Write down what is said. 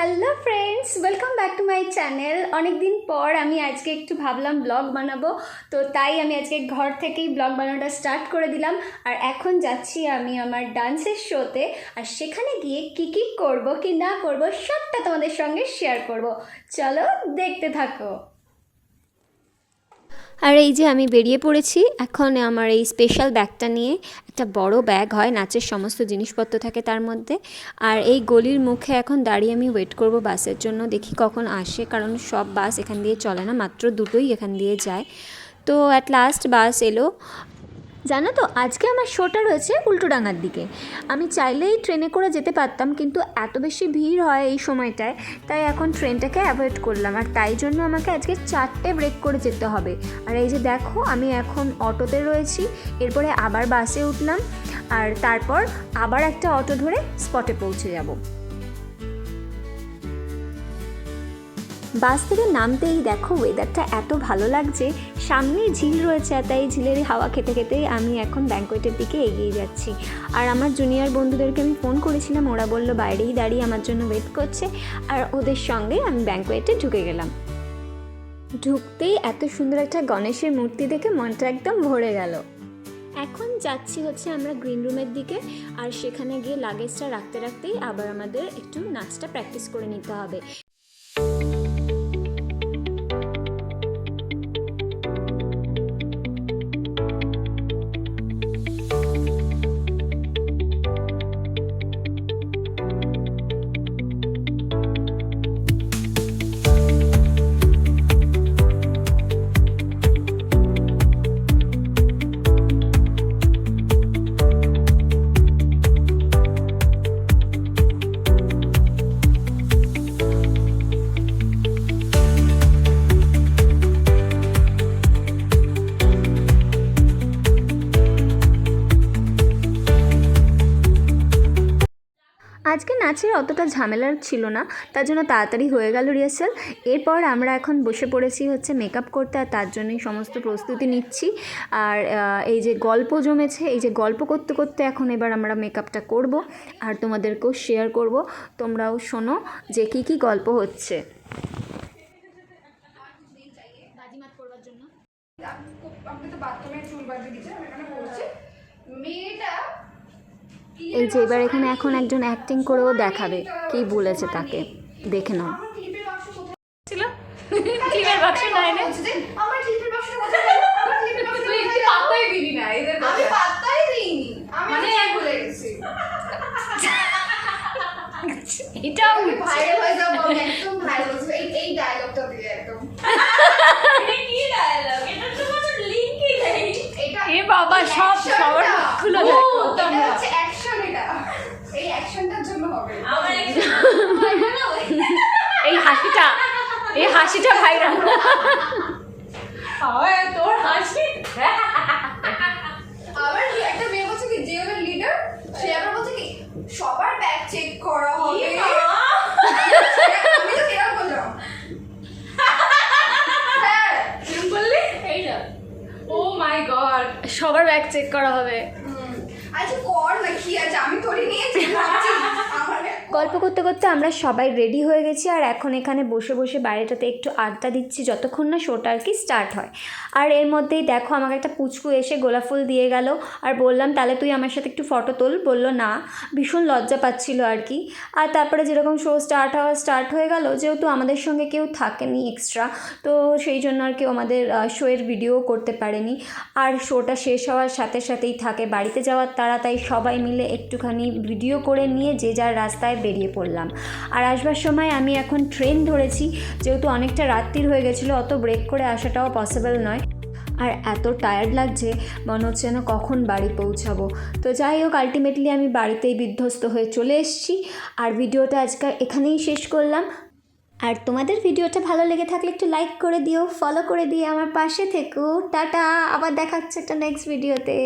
Hello friends welcome back to my channel অনেক দিন পর আমি আজকে একটু ভাবলাম ব্লগ বানাবো। তো তাই আমি আজকে ঘর থেকেই ব্লগ বানানোটা স্টার্ট করে দিলাম। আর এখন যাচ্ছি আমি আমার ডান্সের শোতে আর সেখানে গিয়ে কি কি করব, কি না করব, সবটা তোমাদের সঙ্গে শেয়ার করব। চলো দেখতে থাকো। আর এই যে আমি বেরিয়ে পড়েছি, এখন আমার এই স্পেশাল ব্যাগটা নিয়ে একটা বড় ব্যাগ হয়, নাচের সমস্ত জিনিসপত্র থাকে তার মধ্যে। আর এই গলির মুখে এখন দাঁড়িয়ে আমি ওয়েট করব বাসের জন্য, দেখি কখন আসে, কারণ সব বাস এখান দিয়ে চলে না, মাত্র দুটোই এখান দিয়ে যায়। তো অ্যাট লাস্ট বাস এলো জানো তো, আজকে আমার শোটা রয়েছে উল্টোডাঙার দিকে। আমি চাইলেই ট্রেনে করে যেতে পারতাম, কিন্তু এত বেশি ভিড় হয় এই সময়টায়, তাই এখন ট্রেনটাকে অ্যাভয়েড করলাম। আর তাই জন্য আমাকে আজকে চারটে ব্রেক করে যেতে হবে। আর এই যে দেখো, আমি এখন অটোতে রয়েছি, এরপরে আবার বাসে উঠলাম, আর তারপর আবার একটা অটো ধরে স্পটে পৌঁছে যাব। বাস থেকে নামতেই দেখো ওয়েদারটা এত ভালো লাগছে। সামনে ঝিল রয়েছে, আর তাই ঝিলের হাওয়া খেতে খেতেই আমি এখন ব্যাঙ্কোয়েটের দিকে এগিয়ে যাচ্ছি। আর আমার জুনিয়র বন্ধুদেরকে আমি ফোন করেছিলাম, ওরা বলল, বাইরেই দাঁড়িয়ে আমার জন্য ওয়েট করছে। আর ওদের সঙ্গে আমি ব্যাঙ্কোয়েটে ঢুকে গেলাম। ঢুকতেই এত সুন্দর একটা গণেশের মূর্তি দেখে মনটা একদম ভরে গেল। এখন যাচ্ছি হচ্ছে আমরা গ্রিন রুমের দিকে, আর সেখানে গিয়ে লাগেজটা রাখতে রাখতেই আবার আমাদের একটু নাচটা প্র্যাকটিস করে নিতে হবে। আজকে নাচের অতটা ঝামেলার ছিল না তার জন্য তাড়াতাড়ি হয়ে গেল রিহার্সাল। এরপর আমরা এখন বসে পড়েছি হচ্ছে মেকআপ করতে আর তার জন্যই সমস্ত প্রস্তুতি নিচ্ছি। আর এই যে গল্প জমেছে এই যে গল্প করতে করতে এখন এবার আমরা মেকআপটা করব আর তোমাদেরকেও শেয়ার করব। তোমরাও শোনো যে কী কী গল্প হচ্ছে। আপনি তো বাথরুমে চুল বাঁধিয়ে দিচ্ছেন আমি এখানে বলছি মেয়েটা এই যে এবার এখানে এখন একজন অ্যাক্টিং করেও দেখাবে কী বলেছে তাকে? দেখে নাও। মানে- ভুলে গেছি। এটাও আমি ভাইরাল হয়ে যাব একদম ভাইরাল এই এই ডায়লগটা দিয়ে একদম। কি ডায়লগ এটা তো কোনো লিংকই নেই। এটা এ বাবা সব সবার দেখো এটা তোমরা হচ্ছে অ্যাকশন এটা এই অ্যাকশনটার জন্য হবে। আমার এই হাসিটা এই হাসিটা ভাইরাল তোর হাসি? আবার একটা মেয়ে বলছে কি যে ওদের লিডার সে আবার বলছে কি সবার ব্যাগ চেক করা হবে। আমি তো সেরকম বললাম। হ্যাঁ। কি বললি? এইটা। ও মাই গড সবার ব্যাগ চেক করা হবে। আচ্ছা কর না কি আছে আমি তোরে নিয়েছি? আমার গল্প করতে করতে আমরা সবাই রেডি হয়ে গেছি আর এখন এখানে বসে বসে বাইরেটাতে একটু আড্ডা দিচ্ছি যতক্ষণ না শোটা আর কি স্টার্ট হয়। আর এর মধ্যেই দেখো আমাকে একটা পুচকু এসে গোলাপ ফুল দিয়ে গেল আর বললাম, তাহলে তুই আমার সাথে একটু ফটো তোল। বলল, না। ভীষণ লজ্জা পাচ্ছিল আর কি আর তারপরে যেরকম শো স্টার্ট হওয়া স্টার্ট হয়ে গেল, যেহেতু আমাদের সঙ্গে কেউ থাকেনি এক্সট্রা তো সেই জন্য আর কেউ আমাদের শোয়ের ভিডিও করতে পারেনি। আর শোটা শেষ হওয়ার সাথে সাথেই থাকে বাড়িতে যাওয়ার তারা, তাই সবাই মিলে একটুখানি ভিডিও করে নিয়ে যে যার রাস্তায় বেরিয়ে পড়লাম। আর আসবার সময় আমি এখন ট্রেন ধরেছি, যেহেতু অনেকটা রাত্রির হয়ে গেছিল, অত ব্রেক করে আসাটাও পসিবল নয়। আর এত টায়ার্ড লাগছে, মনে হচ্ছে যেন কখন বাড়ি পৌঁছাবো। তো যাই হোক আলটিমেটলি আমি বাড়িতেই বিধ্বস্ত হয়ে চলে এসেছি। আর ভিডিওটা আজকে এখানেই শেষ করলাম। আর তোমাদের ভিডিওটা ভালো লেগে থাকলে একটু লাইক করে দিও ফলো করে দিয়ে আমার পাশে থেকো। টাটা, আবার দেখাচ্ছে একটা নেক্সট ভিডিওতে